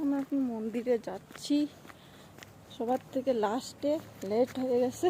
আমরা এখন মন্দিরে যাচ্ছি। সবার থেকে লাস্টে লেট হয়ে গেছে।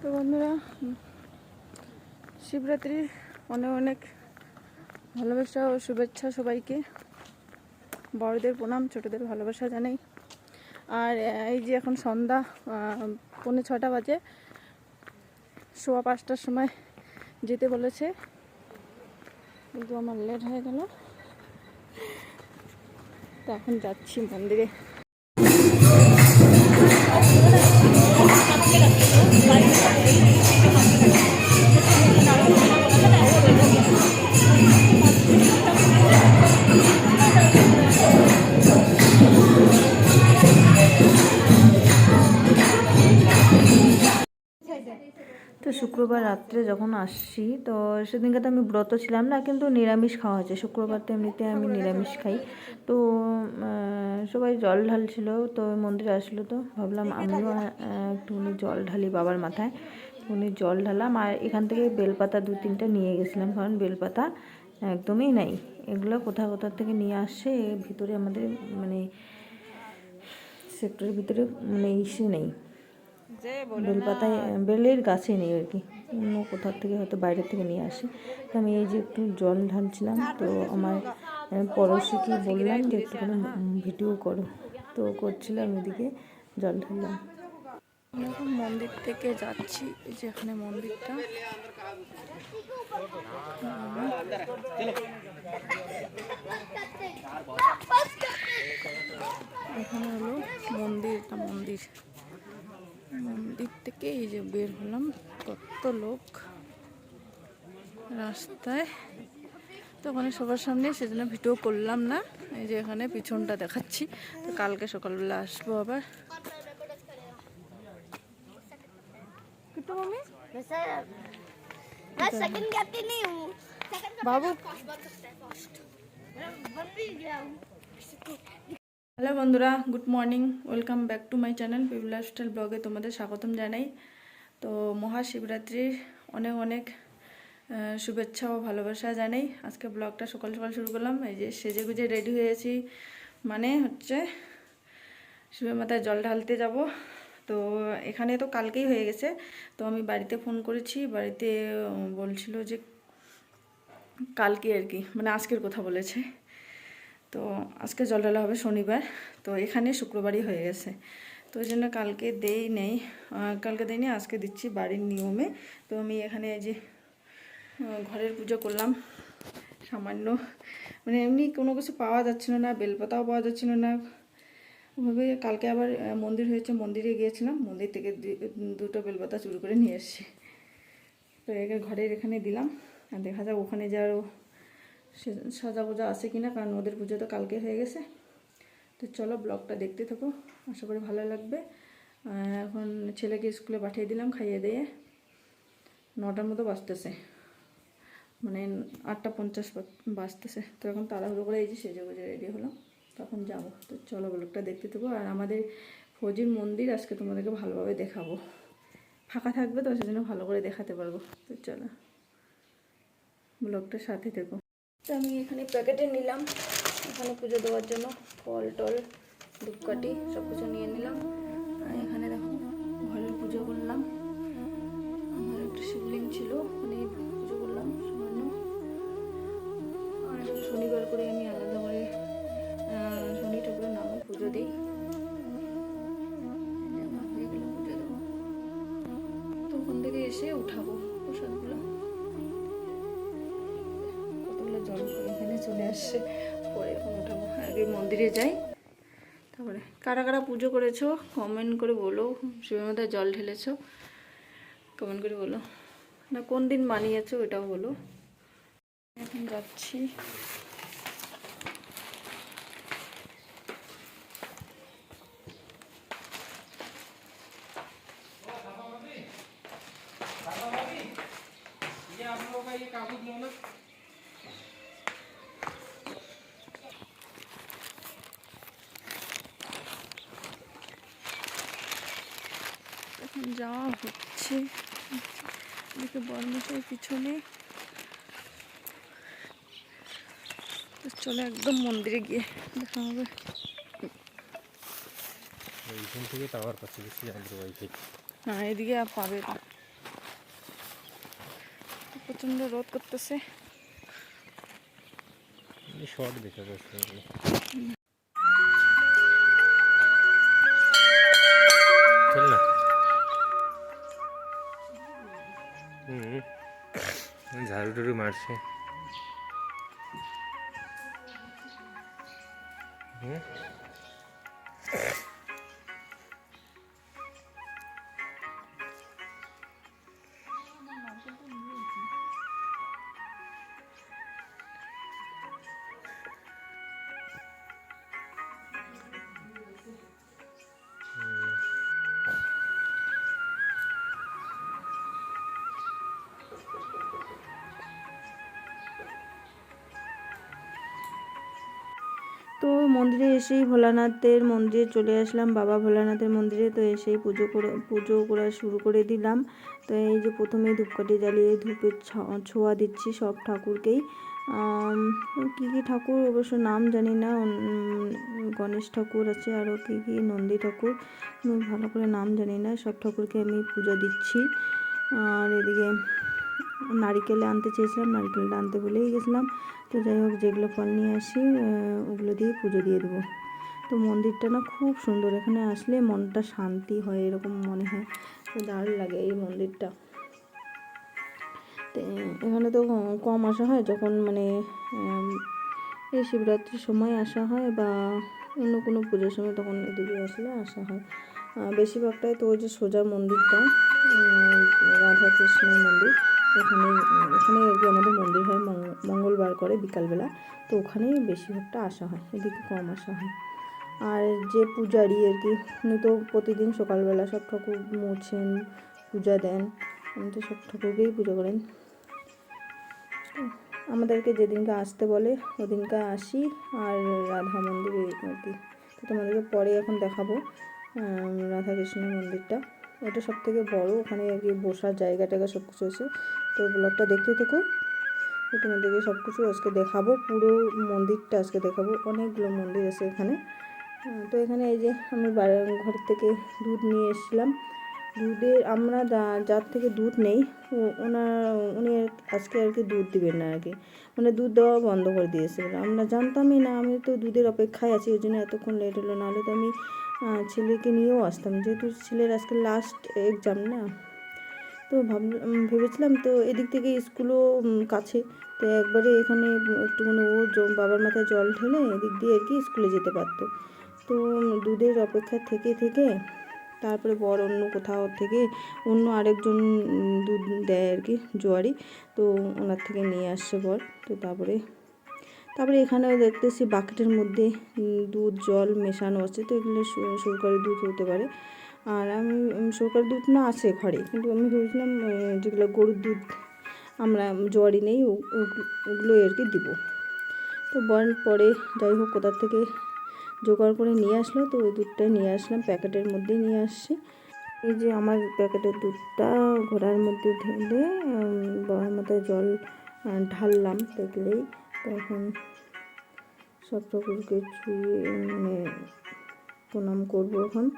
তো বন্ধুরা শিবরাত্রির অনেক অনেক ভালোবাসা ও শুভেচ্ছা সবাইকে। বড়দের প্রণাম, ছোটদের ভালোবাসা জানাই। আর এই যে এখন সন্ধ্যা পৌনে ছটা বাজে। সোয়া পাঁচটার সময় যেতে বলেছে। কিন্তু আমার লেট হয়ে গেল। তো এখন যাচ্ছি মন্দিরে। তো শুক্রবার রাত্রে যখন আসছি তো সেদিনকে তো আমি ব্রত ছিলাম না কিন্তু নিরামিষ খাওয়া হয়েছে। শুক্রবার তো এমনিতে আমি নিরামিষ খাই। তো সবাই জল ঢালছিল তো মন্দিরে আসলো তো। ভাবলাম আমিও একটুখানি জল ঢালি বাবার মাথায়। উনি জল ঢালাম আর এখান থেকে বেলপাতা দু তিনটা নিয়ে গেছিলাম কারণ বেলপাতা একদমই নাই। এগুলো কোথা কোথা থেকে নিয়ে আসছে এর ভিতরে আমাদের মানে সেক্টরের ভিতরে মানে ইসে নেই। বেলপাতায় বেলের গাছে নেই আর কি। অন্য কোথাও থেকে হয়তো বাইরে থেকে নিয়ে আসি। তো আমি এই যে একটু জল ঢালছিলাম তো আমার পড়োশিকে বললাম যে একটুখানি ভিডিও করো। তো করছিলাম এদিকে জল ঢাললাম। এখন মন্দির থেকে যাচ্ছি এই যে এখানে মন্দিরটা। এখানে হলো মন্দির এটা মন্দির। দিক থেকে এই যে বের হলাম কত লোক রাস্তায়। তো ওখানে সবার সামনে সেজন্য ভিডিও করলাম না। এই যে এখানে পিছনটা দেখাচ্ছি। তো কালকে সকালবেলা আসব আবার। বাবু? হ্যালো বন্ধুরা, good morning. Welcome back to my channel people lifestyle ব্লগে তোমাদের স্বাগতম জানাই। তো মহাশিবরাত্রির অনেক অনেক শুভেচ্ছা ও ভালোবাসা জানাই। আজকে ব্লগটা সকাল সকাল শুরু করলাম, এই যে সেজে গুজে রেডি হয়েছি। মানে হচ্ছে শিবের মাথায় জল ঢালতে যাব। তো এখানে তো কালকেই হয়ে গেছে, তো আমি বাড়িতে ফোন করেছি। বাড়িতে বলছিল যে কালকে আর কি মানে আজকের কথা বলেছে। তো আজকে জল ঢালা হবে শনিবার, তো এখানে শুক্রবারই হয়ে গেছে। তো ওই জন্য কালকে দেই নেই কালকে দেই দেয়নি আজকে দিচ্ছি বাড়ির নিয়মে। তো আমি এখানে যে ঘরের পুজো করলাম, সামান্য মানে এমনি কোনো কিছু পাওয়া যাচ্ছিল না, বেলপাতাও পাওয়া যাচ্ছিল না। ওভাবে কালকে আবার মন্দির হয়েছে, মন্দিরে গিয়েছিলাম, মন্দির থেকে দুটো বেলপাতা চুরি করে নিয়ে এসেছি। তো এখানে ঘরের এখানে দিলাম, আর দেখা যাক ওখানে যে আরও সে- সাজা গোজা আছে কিনা, কারণ ওদের পুজো তো কালকে হয়ে গেছে। তো চলো ব্লগটা দেখতে থাকো, আশা করি ভালো লাগবে। এখন ছেলেকে স্কুলে পাঠিয়ে দিলাম খাইয়ে দিয়ে। নটার মতো বাজতেছে। মানে আটটা পঞ্চাশ বা- বাজতেছে। তো এখন তাড়াহুড়ো করে এই যে সেজে গুজে রেডি হলাম। তখন যাব। তো চলো ব্লগটা দেখতে থাকো। আর আমাদের ফৌজির মন্দির আজকে তোমাদেরকে ভালোভাবে দেখাবো। ফাঁকা থাকবে তো, সেজন্য ভালো করে দেখাতে পারব। তো চলো ব্লগটার সাথে থেকো। তো আমি এখানে প্যাকেটে নিলাম। এখানে পুজো দেওয়ার জন্য ফল টল, ধূপকাঠি সব কিছু নিয়ে নিলাম। কারা কারা পুজো করেছ কমেন্ট করে বলো শিবের মাথায় জল ঢেলেছো কমেন্ট করে বলো না কোন দিন মানিয়েছো এটাও বলো এখন যাচ্ছি এখন যাওয়া হচ্ছে। এদিকে বর্মশাই পিছনে। চলে একদম মন্দিরে গিয়ে দেখা হবে। এইখান থেকে টাওয়ার পাচ্ছে বেশি আমাদের ওয়াইফাই হ্যাঁ এদিকে আর পাবে না। প্রচণ্ড রোদ করতেছে। শর্ট দেখা যাচ্ছে। ಅಲ್ಟು ಮಾಡಿಸಿ ಹ್ಞೂ তো মন্দিরে এসেই ভোলানাথের মন্দিরে চলে আসলাম, বাবা ভোলানাথের মন্দিরে। তো এসেই পুজো করে, পুজো করা শুরু করে দিলাম। তো এই যে প্রথমেই ধূপকাঠি জ্বালিয়ে ধূপের ছোঁয়া দিচ্ছি সব ঠাকুরকেই। কী কী ঠাকুর? অবশ্য নাম জানি না। গণেশ ঠাকুর আছে, আরও কী কী? নন্দী ঠাকুর। ভালো করে নাম জানি না, সব ঠাকুরকে আমি পূজা দিচ্ছি। আর এদিকে নারিকেল আনতে চেয়েছিলাম, নারিকেলটা আনতে ভুলেই গেছিলাম। তো যাই হোক, যেগুলো ফল নিয়ে আসি ওগুলো দিয়ে পুজো দিয়ে দেবো। তো মন্দিরটা না খুব সুন্দর, এখানে আসলে মনটা শান্তি হয় এরকম মনে হয়। তো দারুণ লাগে এই মন্দিরটা। এখানে তো কম আসা হয়, যখন মানে এই শিবরাত্রির সময় আসা হয় বা অন্য কোনো পুজোর সময় তখন এদিকে আসলে আসা হয়। বেশিরভাগটাই তো ওই যে সোজা মন্দিরটা রাধা কৃষ্ণের মন্দির। ওখানে এখানে আর কি আমাদের মন্দির হয় মঙ্গ- মঙ্গলবার করে বিকালবেলা তো ওখানেই বেশিরভাগটা আসা হয় এদিকে কম আসা হয়। আর যে পূজারি আর কি উনি তো প্রতিদিন সকালবেলা সব ঠাকুর মোছেন পূজা দেন উনি তো সব ঠাকুরকেই পুজো করেন। আমাদেরকে যেদিনকে আসতে বলে ওদিনকে আসি আর রাধা মন্দিরে আর কি। তো তোমাদেরকে পরে এখন দেখাবো আম, রাধা কৃষ্ণের মন্দিরটা। ওটা সব থেকে বড়ো ওখানে আর কি বসার জায়গা সব কিছু আছে। তো ব্লগটা দেখতে থেকো তোমাদেরকে সব কিছু আজকে দেখাবো, পুরো মন্দিরটা আজকে দেখাবো। অনেকগুলো মন্দির আছে এখানে। তো এখানে এই যে আমি ঘর থেকে দুধ নিয়ে এসেছিলাম। দুধের আমরা যার থেকে দুধ নেই ওনার উনি আজকে আর কি দুধ দিবেন না আর কি। মানে দুধ দেওয়া বন্ধ করে দিয়েছে। বলে আমরা জানতামই না, আমি তো দুধের অপেক্ষায় আছি, ওই জন্য এতক্ষণ লেট হলো। নাহলে তো আমি ছেলেকে নিয়েও আসতাম। যেহেতু ছেলের আজকে লাস্ট এক্সাম না তো ভাবলাম ভেবেছিলাম তো এদিক থেকে স্কুলও কাছে। তো একবারে এখানে একটুখানি ও বাবার মাথায় জল ঢেলে এদিক দিয়ে আর কি স্কুলে যেতে পারতো। তো দুধের অপেক্ষা থেকে থেকে তারপরে বর অন্য কোথাও থেকে অন্য আরেকজন দুধ দেয় আর কি, জোয়ারি। তো ওনার থেকে নিয়ে আসছে বর। তো তারপরে তারপরে এখানেও দেখতেছি বাকেটের মধ্যে দুধ, জল মেশানো আছে। তো এগুলো সরকারি দুধ হতে পারে। আর আমি সরকারি দুধ না আছে ঘরে, কিন্তু আমি ভেবেছিলাম যেগুলো গরুর দুধ আমরা জোয়ারি নেই ওগুলো- আর কি দিব। তো বর পরে যাই হোক কোথার থেকে জোগাড় করে নিয়ে আসলো, তো ওই দুধটাই নিয়ে আসলাম, প্যাকেটের মধ্যেই নিয়ে আসছি। এই যে আমার প্যাকেটের দুধটা ঘোড়ার মধ্যে ঢেলে বাবার মাথায় জল ঢাললাম দেখলেই, তখন সব ঠাকুরকে ছুঁয়ে মানে প্রণাম করব এখন।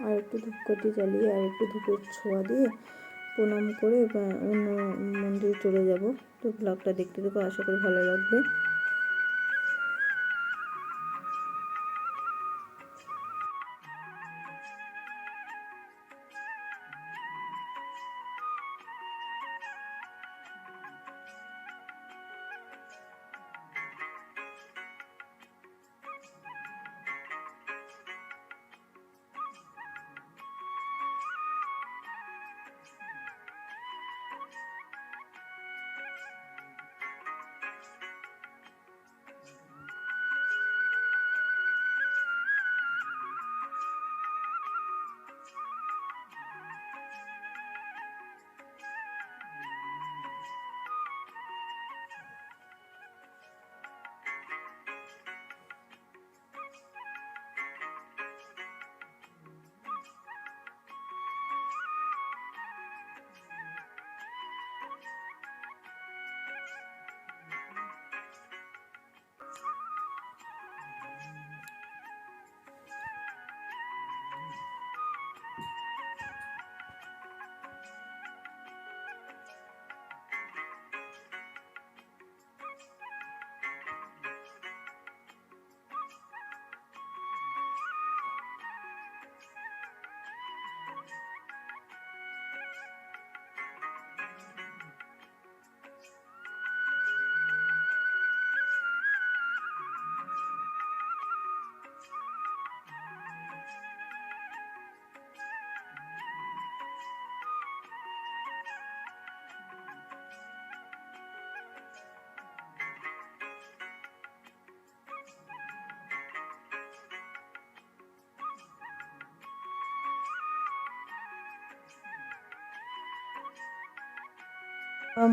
আর একটু ধূপকাঠি জ্বালিয়ে আর একটু ধূপের ছোঁয়া দিয়ে প্রণাম করে অন্য মন্দিরে চলে যাব। তো ব্লগটা দেখতে দেখো আশা করি ভালো লাগবে।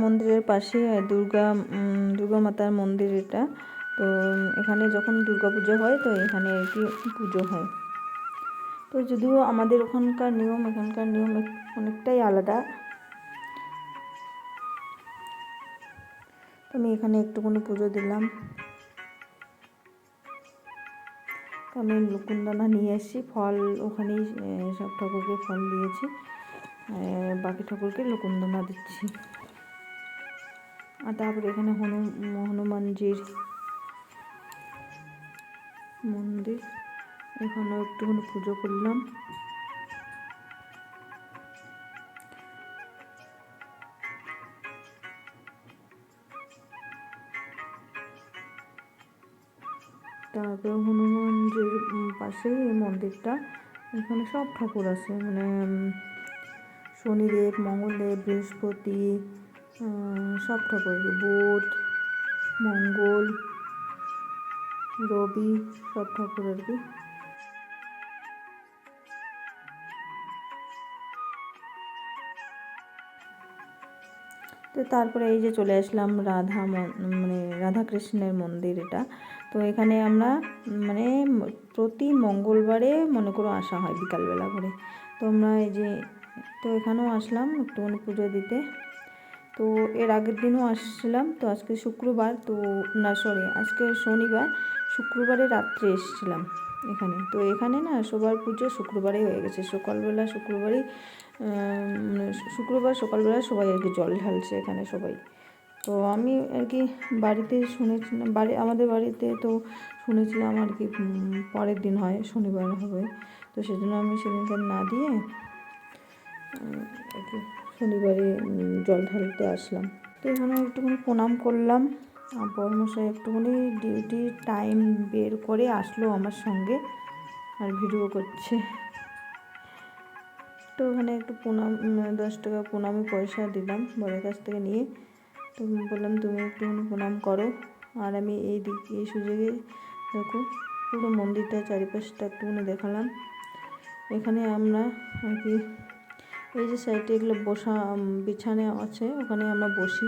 মন্দিরের পাশে দুর্গা দুর্গা মাতার মন্দির এটা। তো এখানে যখন দুর্গা পুজো হয়, তো এখানে আর কি পুজো হয়। তো যদিও আমাদের ওখানকার নিয়ম, এখানকার নিয়ম অনেকটাই আলাদা। আমি এখানে একটুখানি পুজো দিলাম। আমি লুকুনদানা নিয়ে এসেছি, ফল ওখানেই সব ঠাকুরকে ফল দিয়েছি। বাকি ঠাকুরকে লুকুনদানা দিচ্ছি। আর তারপরে এখানে হনু, হনুমানজির মন্দির। এখানেও একটুখানি পুজো করলাম। তারপরে হনুমানজির পাশেই এই মন্দিরটা। এখানে সব ঠাকুর আছে। মানে শনিদেব, মঙ্গলদেব, বৃহস্পতি সব ঠাকুর বুধ, মঙ্গল, রবি, সব ঠাকুর আর কি তো তারপরে এই যে চলে আসলাম রাধা মন- মানে রাধা কৃষ্ণের মন্দির এটা। তো এখানে আমরা মানে প্রতি মঙ্গলবারে মনে করো আসা হয় বিকালবেলা করে। তো আমরা এই যে, তো এখানেও আসলাম একটুখানি পুজো দিতে। তো এর আগের দিনও আসছিলাম, তো আজকে শুক্রবার, তো না সরি আজকে শনিবার, শুক্রবারে রাত্রে এসেছিলাম এখানে। তো এখানে না সবার পুজো শুক্রবারেই হয়ে গেছে। সকালবেলা শুক্রবারই মানে শুক্রবার সকালবেলা সবাই আর কি জল ঢালছে এখানে সবাই। তো আমি আর কি বাড়িতে শুনেছিলাম, বাড়ি, আমাদের বাড়িতে তো শুনেছিলাম আর কি পরের দিন হয়, শনিবার হবে। তো সেজন্য আমি সেদিনকে না দিয়ে আর কি শনিবারে জল ঢালতে আসলাম। তো এখানে একটুখানি প্রণাম করলাম। বড়মশাই একটুখানি ডিউটি টাইম বের করে আসলো আমার সঙ্গে আর ভিডিও করছে। তো ওখানে একটু প্রণাম দশ টাকা প্রণামী পয়সা দিলাম বড়ের কাছ থেকে নিয়ে। তো বললাম, তুমি একটুখানি প্রণাম করো। আর আমি এই দিক, এই সুযোগে দেখো, পুরো মন্দিরটা চারিপাশটা একটুখানি দেখালাম। এখানে আমরা আর কি এই যে সাইডে এগুলো বসা বিছানা আছে, ওখানে আমরা বসি।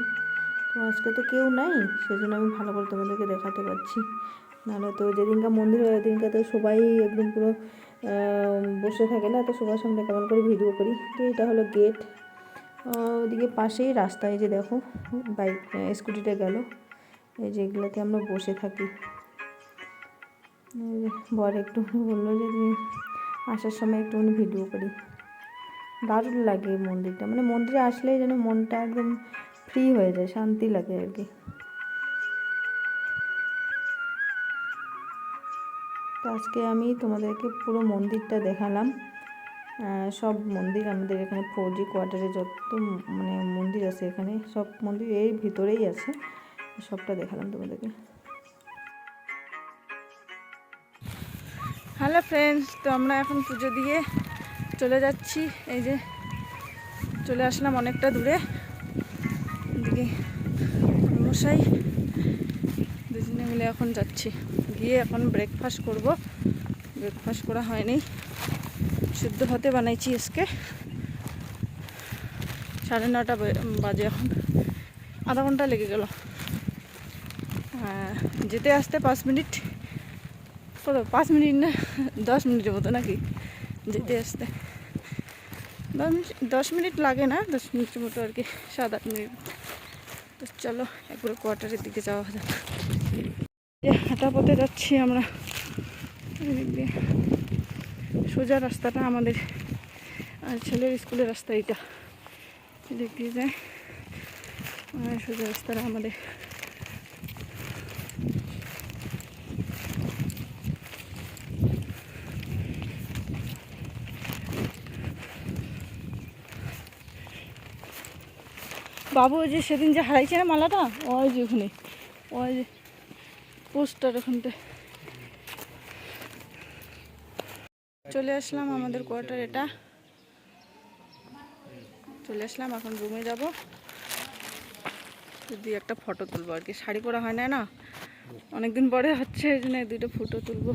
তো আজকে তো কেউ নাই, সেজন্য আমি ভালো করে তোমাদেরকে দেখাতে পারছি। নাহলে তো যেদিনকার মন্দির হয়, ওদিনকে তো সবাই একদম পুরো বসে থাকে না, তো সবার সামনে কেমন করে ভিডিও করি। তো এটা হলো গেট। ওদিকে পাশেই রাস্তায় যে দেখো, বাইক স্কুটিটা গেল। এই যে এগুলোতে আমরা বসে থাকি। বর একটু বলল যে আসার সময় একটুখানি ভিডিও করি। দারুণ লাগে এই মন্দিরটা। মানে মন্দিরে আসলেই যেন মনটা একদম ফ্রি হয়ে যায়, শান্তি লাগে আর কি। তো আজকে আমি তোমাদেরকে পুরো মন্দিরটা দেখালাম। সব মন্দির আমাদের এখানে ফৌজি কোয়ার্টারে যত মানে মন্দির আছে এখানে, সব মন্দির এর ভিতরেই আছে। সবটা দেখালাম তোমাদেরকে। হ্যালো ফ্রেন্ডস তো আমরা এখন পুজো দিয়ে চলে যাচ্ছি। এই যে চলে আসলাম অনেকটা দূরে। এদিকে মশাই, দুজনে মিলে এখন যাচ্ছি। গিয়ে এখন ব্রেকফাস্ট করব। ব্রেকফাস্ট করা হয়নি। শুদ্ধ হতে বানাইছি আজকে। সাড়ে নটা বাজে এখন। আধা ঘণ্টা লেগে গেল। যেতে আসতে পাঁচ মিনিট। কত পাঁচ মিনিট না, দশ মিনিটের মতো নাকি? যেতে আসতে। দশ মিনিট লাগে না, দশ মিনিটের মতো আর কি, সাত আট মিনিট। তো চলো, একবার কোয়ার্টারের দিকে যাওয়া যাক। হাঁটা পথে যাচ্ছি আমরা। সোজা রাস্তাটা আমাদের ছেলের স্কুলের রাস্তা এইটা এদিক দিয়ে যায় সোজা রাস্তাটা আমাদের। বাবু ওই যে সেদিন যে হারাইছে না মালাটা? ওই যে ওখানে। ওই যে পোস্টার ওখানটা চলে আসলাম আমাদের কোয়ার্টার এটা। চলে আসলাম, এখন রুমে যাব। যদি একটা ফটো তুলবো আর কি। শাড়ি পরা হয় না না? অনেকদিন পরে হচ্ছে, এই জন্য দুটো ফটো তুলবো।